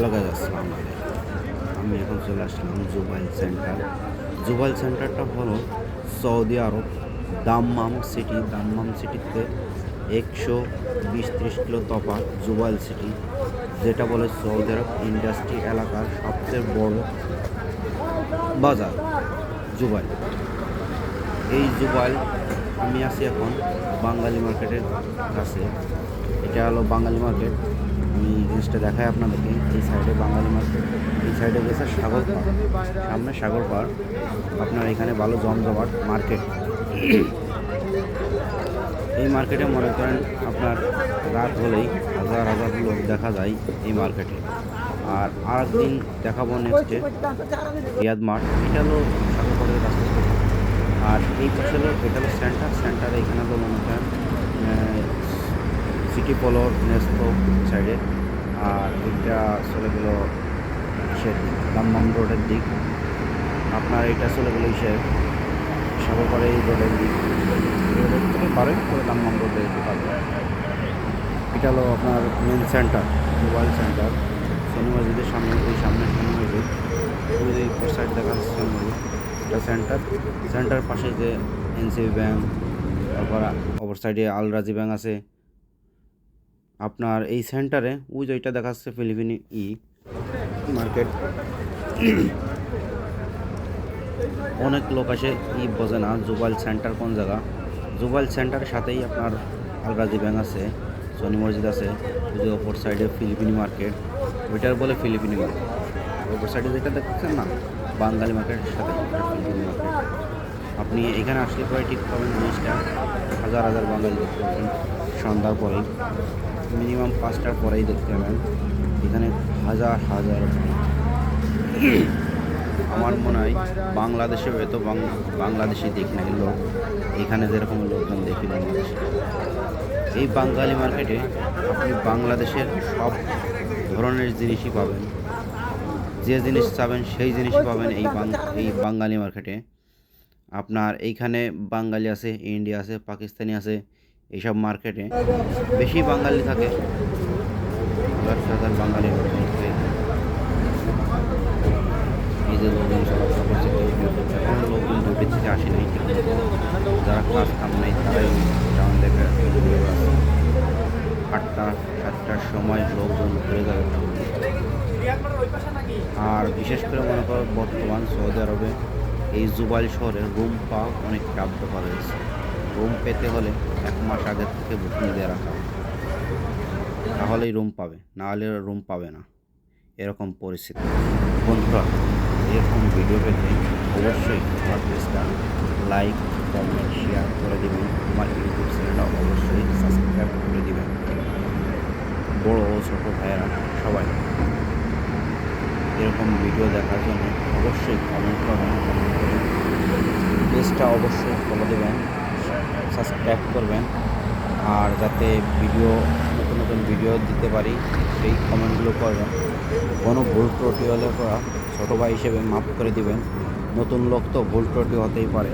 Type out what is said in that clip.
Hello guys আসসালামু আমি এখন চলে আসলাম জুবাইল সেন্টার। জুবাইল সেন্টারটা হলো সৌদি আরব দাম্মাম সিটি। দাম্মাম সিটিতে একশো বিশ ত্রিশ কিলো তফা জুবাইল সিটি, যেটা বলে সৌদি আরব ইন্ডাস্ট্রি এলাকার সবচেয়ে বড় বাজার জুবাইল। এই জুবাইল, আমি আছি এখন বাঙালি মার্কেটের কাছে। এটা হলো বাঙালি মার্কেট। জিনিসটা দেখায় আপনাদেরকে, এই সাইডে বাঙালি মার্কেট এই সাইডে গেছে সাগর সামনে সাগর পাড়, আপনার এখানে ভালো জমজমাট মার্কেট। এই মার্কেটে মনে করেন আপনার রাত হলেই হাজার হাজার লোক দেখা যায় এই মার্কেটে। আর আর দিন দেখাবো নেক্সটে রিয়াদ মাঠ, এটা হলো সাগর পাড়ের রাস্তা। আর এই পাশে হলো, এটা হলো সেন্টার সেন্টারে এখানে হলো মনে করেন সিটি পলোর নেস্তো সাইডে। আর এটা চলে গেল ইসের রোডের দিক। আপনার এটা চলে গেল ইসের সাগরপাড়ে এই রোডের দিক। রোডের থেকে পারে করে দাম্মাম রোডে যেতে পারবে এটা হলো আপনার মেন সেন্টার মোবাইল সেন্টার শনি মসজিদের সামনে ওই সামনে শনি মসজিদ। ওই যে সাইড দেখা যাচ্ছে মসজিদ। এটা সেন্টার সেন্টার পাশে যে এনসিবি ব্যাংক তারপর অপর সাইডে আলরাজি ব্যাংক আছে। আপনার এই সেন্টারে ওই যে ওইটা দেখাচ্ছে ফিলিপিনি ই মার্কেট অনেক লোক আসে, ই বোঝে না জুবাইল সেন্টার কোন জায়গা। জুবাইল সেন্টারের সাথেই আপনার আলরাজি ব্যাংক আছে সনি মসজিদ আছে, ওই যে অপর সাইডে ফিলিপিনি মার্কেট ওইটার বলে ফিলিপিনি মার্কেট অপর সাইডে যেটা দেখছেন না, বাঙালি মার্কেটের সাথে ফিলিপিনি মার্কেট আপনি এখানে আসলে পরে ঠিক পাবেন জিনিসটা, হাজার হাজার বাঙালি দেখতে পাবেন, সন্ধ্যার পরেই। মিনিমাম পাঁচটার পরেই দেখতে পাবেন। এখানে হাজার হাজার। আমার মনে হয় বাংলাদেশে হয়তো বাং- বাংলাদেশি দেখি না লোক। এখানে যেরকম লোকজন দেখি বাংলাদেশে। এই বাঙালি মার্কেটে আপনি বাংলাদেশের সব ধরনের জিনিসই পাবেন। যে জিনিস চাবেন সেই জিনিসই পাবেন এই এই বাঙালি মার্কেটে। আপনার এইখানে বাঙালি আছে, ইন্ডিয়া আছে, পাকিস্তানি আছে এইসব মার্কেটে বেশি বাঙালি থাকে। বাঙালি এই লোকজন থেকে আসে যারা কাজ কাম নেই, তারাই টাউন দেখে আটটা, সাতটার সময় লোকজন ঘুরে যাবে আর বিশেষ করে মনে করো বর্তমান সৌদি আরবে এই জুবাইল শহরের রুম পাওয়া অনেক টাফ ব্যাপার হয়েছে। রুম পেতে হলে এক মাস আগে থেকে বুকিং দিয়ে রাখা তাহলেই রুম পাবে না হলে রুম পাবে না। এরকম পরিস্থিতি। বন্ধুরা, এরকম ভিডিও পেতে অবশ্যই আমার পেজটা লাইক, কমেন্ট, শেয়ার করে দেবেন। আমার ইউটিউব চ্যানেলটা অবশ্যই সাবস্ক্রাইব করে দেবেন। বড় ও ছোটো ভাইয়েরা, সবাই এরকম ভিডিও দেখার জন্য অবশ্যই কমেন্ট করবেন। পেজটা অবশ্যই ফলো দেবেন। সাবস্ক্রাইব করবেন। আর যাতে ভিডিও, নতুন নতুন ভিডিও দিতে পারি, সেই কমেন্টগুলো করবেন। কোনো ভুল ত্রুটি হলে পরা ছোটো ভাই হিসেবে মাফ করে দিবেন। নতুন লোক তো ভুল ত্রুটি হতেই পারে।